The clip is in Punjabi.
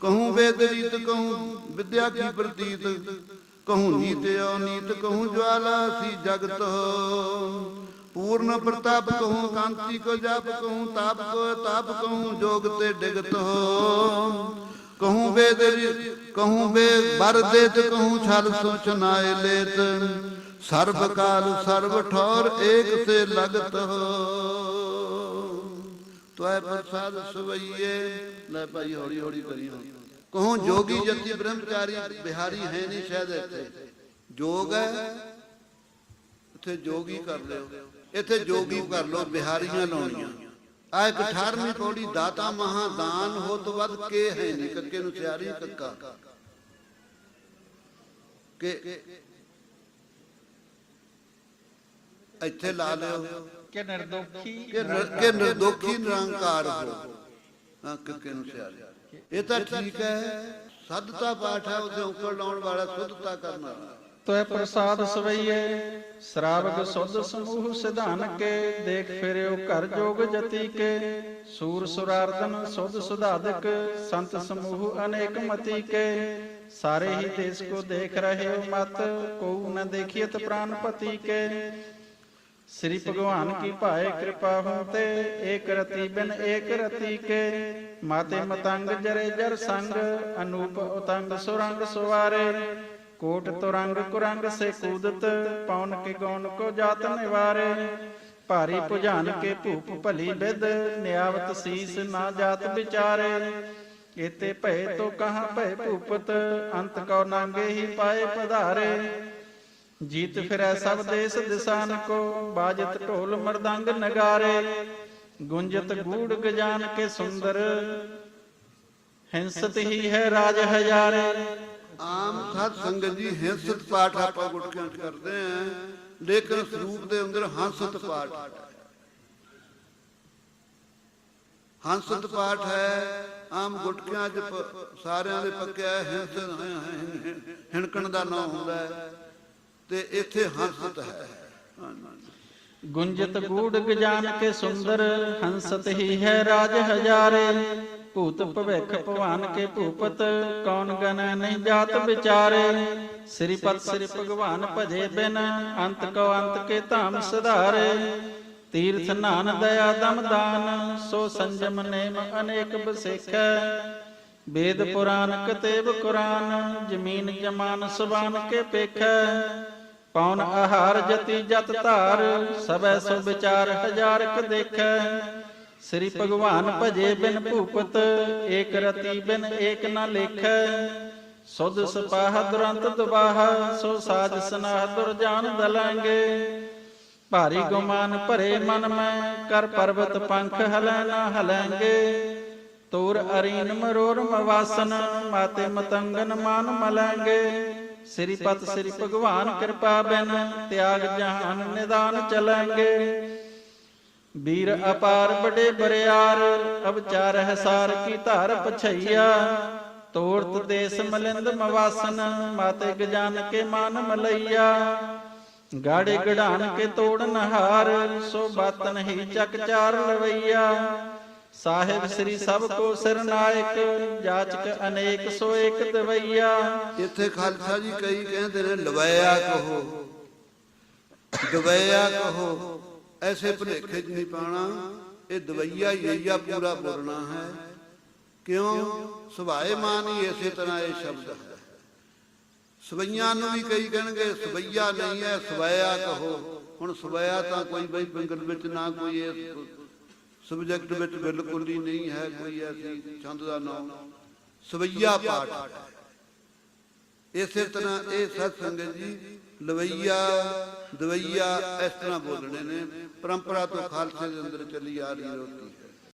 ਕਹੂੰ ਵੇਦ ਰੀਤ, ਕਹੂੰ ਵਿਦਿਆ ਕੀ ਪ੍ਰਤੀਤ, ਕਹੂੰ ਨੀਤ ਅਨੀਤ ਕਹੂੰ ਜਵਾਲਾ ਸੀ ਜਗਤ। ਪੂਰਨ ਪ੍ਰਤਾਪ ਕਹੂੰ ਕਾਂਤੀ ਕੋ ਜਪ, ਕਹੂੰ ਤਾਪ ਕੋ ਤਾਪ, ਕਹੂੰ ਜੋਗ ਤੇ ਡਿਗਤ। ਕਹੂੰ ਵੇਦ ਰੀ- ਕਹੂੰ ਵੇ ਬਰ ਦੇਤ, ਕਹੂੰ ਛਲ ਸੋਚ ਨਾਏ ਲੇਤ। ਸਰਬ ਕਾਲ ਸਰਬ ਠੌਰ ਏਕ ਸੇ ਲਗਤ। ਤੋਏ ਪ੍ਰਸਾਦ ਸਵਈਏ। ਲੈ ਭਾਈ ਹੌਲੀ ਹੌਲੀ ਕਰੀ ਹੁਣ ਕਹੂੰ ਜੋਗੀ ਜਤੀ ਬ੍ਰਹਮਚਾਰੀ, ਬਿਹਾਰੀ ਹੈ ਨਹੀਂ ਸ਼ਾਇਦ ਇੱਥੇ। ਜੋਗ ਹੈ, ਇੱਥੇ ਜੋਗੀ ਕਰ ਲਿਓ। ਇੱਥੇ ਜੋਗੀ ਕਰ ਲਓ, ਬਿਹਾਰੀਆਂ ਲਾਉਣੀਆਂ। ਆ 18ਵੀਂ ਪੌੜੀ, ਦਾਤਾ ਮਹਾਦਾਨ ਹੋਤ ਵੱਧ ਕੇ ਹੈ ਨਹੀਂ। ਕੱਕੇ ਨੂੰ ਸਿਆਰੀ ਕੱਕਾ। ਕਿ ਇੱਥੇ ਲਾ ਲਿਓ। ਕਿ ਨਿਰਦੋਖੀ ਕਿ ਨਿਰ- ਕਿ ਨਿਰਦੋਖੀ ਨਿਰੰਕਾਰ ਹੋ। ਹਾਂ ਕੱਕੇ ਨੂੰ ਸਿਆਰੀ ਇਹ ਤਾਂ ਠੀਕ ਹੈ। ਸੱਧਤਾ ਪਾਠ ਹੈ ਉਹਦੇ ਉੱਪਰ ਲਾਉਣ ਵਾਲਾ ਸੁੱਧਤਾ ਕਰਨ ਵਾਲਾ। ਤੋਏ ਪ੍ਰਸਾਦ ਸਵਈਏ ਸ਼ਰਾਵਕ ਸੁਧ ਸਮੂਹ ਸਿਧਾਨ ਕੇ ਦੇਖ ਫਿਰਿਓ ਘਰ ਜੋਗ ਜਤੀ ਕੇ। ਸੂਰ ਸੁਰਾਰਦਨ ਸੁਧ ਸੁਧਾਦਕ ਸੰਤ ਸਮੂਹ ਅਨੇਕ ਮਤੀ ਕੇ। ਸਾਰੇ ਹੀ ਦੇਸ ਕੋ ਦੇਖ ਰਹੇ ਹੋ ਮਤ ਕੋ ਨ ਦੇਖੀਤ ਪ੍ਰਾਨਪਤੀ ਕੇ। ਸ੍ਰੀ ਭਗਵਾਨ ਕੀ ਭਾਏ ਕਿਰਪਾ ਹੂੰ ਤੇ ਏਕ ਰਤੀ ਬਿਨ ਏਕ ਰਤੀ ਕੇ। ਮਾਤੇ ਮਤੰਗ ਜਰੇ ਜਰ ਸੰਗ। ਅਨੂਪ ਉਤੰਗ ਸੁਰੰਗ ਸੁਵਾਰੇ। ਕੋਟ ਤੁਰੰਗ ਕੁਰੰਗ ਸੇ ਕੂਦਤ। ਪੌਨ ਕੇ ਗੌਨ ਕੋ ਜਾਤ ਨਿਵਾਰੇ। ਭਾਰੀ ਭੁਜਾਨ ਕੇ ਭੂਪ ਭਲੀ ਬਿਦ। ਨਿਆਵਤ ਸੀਸ ਨਾ ਜਾਤ ਵਿਚਾਰੇ। ਇਤੇ ਭਏ ਤੋ ਕਹਾਂ ਭਏ ਭੂਪਤ। ਅੰਤ ਕੋ ਨਾਂਗੇ ਹੀ ਪਾਏ ਪਧਾਰੇ। ਜੀਤ ਫਿਰੈ ਸਭ ਦੇਸ ਦਿਸਾਨ ਕੋ ਬਾਜਤ ਢੋਲ ਮਰਦੰਗ ਨਗਾਰੇ। ਗੁੰਜਤ ਗੂੜ ਗਜਾਨ ਕੇ ਸੁੰਦਰ। ਹਿੰਸਤ ਹੀ ਹੈ ਰਾਜ ਹਜ਼ਾਰੇ। ਆਮ ਸਾਧ ਸੰਗਤ ਜੀ ਹਿੰਸਤ ਪਾਠ ਆਪਾਂ ਗੁਟਕਿਆਂ 'ਚ ਕਰਦੇ ਆਂ। ਲੇਕਿਨ ਸਰੂਪ ਦੇ ਅੰਦਰ ਹੰਸਤ ਪਾਠ ਹੈ। ਹੰਸਤ ਪਾਠ ਹੈ। ਆਮ ਗੁਟਕਿਆਂ 'ਚ ਸਾਰਿਆਂ ਦੇ ਪੱਕਿਆ ਹਿੰਸਤ ਹਿਣਕਣ ਦਾ ਨਾਮ ਹੁੰਦਾ ਹੈ। ਤੇ ਇੱਥੇ ਹੰਸਤ ਹੈ। ਗੁੰਜਤ ਗੂੜ ਗਜਾਨ ਕੇ ਸੁੰਦਰ ਹੰਸਤ ਹੀ ਹੈ ਰਾਜ ਹਜ਼ਾਰੇ। ਭੂਤ ਭਵਿਖ ਭਵਾਨ ਕੇ ਭੂਪਤ, ਕੌਣ ਗਨ ਨਹੀਂ ਜਾਤ ਵਿਚਾਰੇ। ਸ੍ਰੀ ਪਤ ਸ੍ਰੀ ਭਗਵਾਨ ਭਜੇ ਬਿਨ, ਅੰਤ ਕੋ ਅੰਤ ਕੇ ਧਾਮ ਸੁਧਾਰੇ। ਤੀਰਥ ਨਾਨ ਦਇਆ ਦਮ ਦਾਨ, ਸੋ ਸੰਜਮ ਨੇਮ ਅਨੇਕ ਬਸੇਖੈ। ਵੇਦ ਪੁਰਾਨ ਕਤੇਬ ਕੁਰਾਨ, ਜ਼ਮੀਨ ਜਮਾਨ ਸੁਬਾਨ ਕੇ ਪੇਖੈ। ਪੌਨ ਆਹਾਰ ਜਤੀ ਜਤ ਧਾਰ, ਸਭੈ ਸੋ ਵਿਚਾਰ ਹਜ਼ਾਰਕ ਦੇਖੈ। ਸ੍ਰੀ ਭਗਵਾਨ ਭਜੇ ਬਿਨ ਭੂਪਤ, ਏਕ ਰਤੀ ਬਿਨ ਏਕ ਨ ਲੇਖੈ। ਸੁਧ ਸਪਾਹ ਦੁਰੰਤ ਦੁਬਾਹ, ਸੋ ਸਾਜ ਸਨਾਹ ਦੁਰਜਾਨ ਦਲਾਂਗੇ। ਭਾਰੀ ਗੁਮਾਨ ਭਰੇ ਮਨ ਮੈਂ, ਕਰ ਪਰਬਤ ਪੰਖ ਹਲੈ ਨਾ ਹਲੈਂਗੇ। ਤੋਰ ਅਰੀਨ ਮਰੋਰ ਮਵਾਸਨ ਮਾਤੇ ਮਤੰਗਨ ਮਾਨ ਮਲਾਂਗੇ। ਸ੍ਰੀ ਪਤ ਸ੍ਰੀ ਭਗਵਾਨ ਕਿਰਪਾ ਬਿਨ ਤਿਆਗ ਜਹਾਨ ਨਿਦਾਨ ਚਲਾਂਗੇ। ਵੀਰ ਅਪਾਰ ਬੜੇ ਬਰਿਆਰ ਅਵਚਾਰ ਹੈ ਸਾਰ ਕੀ ਧਾਰ ਪਛਈਆ। ਤੋੜਤ ਦੇਸ ਮਲਿੰਦ ਮਵਾਸਨ ਮਾਤੇ ਗਜਾਨ ਕੇ ਮਾਨ ਮਲਈਆ। ਗਾੜੇ ਗੜਾਨ ਕੇ ਤੋੜ ਨਹਾਰ ਸੋ ਬਾਤਨ ਹੀ ਚੱਕ ਚਾਰ ਲਵਈਆ। ਸਾਹਿਬ ਸ੍ਰੀ ਸਭ ਕੋ ਸਰਨਾਇਕ, ਜਾਚਕ ਅਨੇਕ ਸੋ ਏਕ ਦਵਈਆ। ਇੱਥੇ ਖਾਲਸਾ ਜੀ ਕਈ ਕਹਿੰਦੇ ਨੇ ਲਵਾਇਆ ਕਹੋ, ਦਵਈਆ ਕਹੋ। ਐਸੇ ਭੁਲੇਖੇ 'ਚ ਨਹੀਂ ਪਾਣਾ ਇਹ ਦਵਈਆ ਯਈਆ ਪੂਰਾ ਬੋਲਣਾ ਹੈ। ਕਿਉਂ? ਸੁਭਾਏ ਮਾਨ ਹੀ ਇਸੇ ਤਰ੍ਹਾਂ ਇਹ ਸ਼ਬਦ ਹੈ। ਸਵਈਆਂ ਨੂੰ ਵੀ ਕਈ ਕਹਿਣਗੇ, ਸਵਈਆ ਨਹੀਂ ਹੈ ਸਵਇਆ ਕਹੋ। ਹੁਣ ਸਵਇਆ ਤਾਂ ਕੋਈ ਬਈ ਬੰਗਲ ਵਿੱਚ ਨਾ ਕੋਈ ਇਹ ਸਬਜੈਕਟ ਵਿੱਚ ਬਿਲਕੁਲ ਹੀ ਨਹੀਂ ਹੈ ਕੋਈ ਐਸੀ ਛੰਦ ਦਾ ਨਾਮ। ਸਵਈਆ ਪਾਠ ਇਸੇ ਤਰ੍ਹਾਂ ਇਹ ਸਤ ਸੰਗਤ ਜੀ, ਲਵਈਆ, ਦਵਈਆ ਇਸ ਤਰ੍ਹਾਂ ਬੋਲਣੇ ਨੇ। ਪਰੰਪਰਾ ਤੋਂ ਖਾਲਸੇ ਦੇ ਅੰਦਰ ਚੱਲੀ ਆ ਰਹੀ ਰੋਟੀ।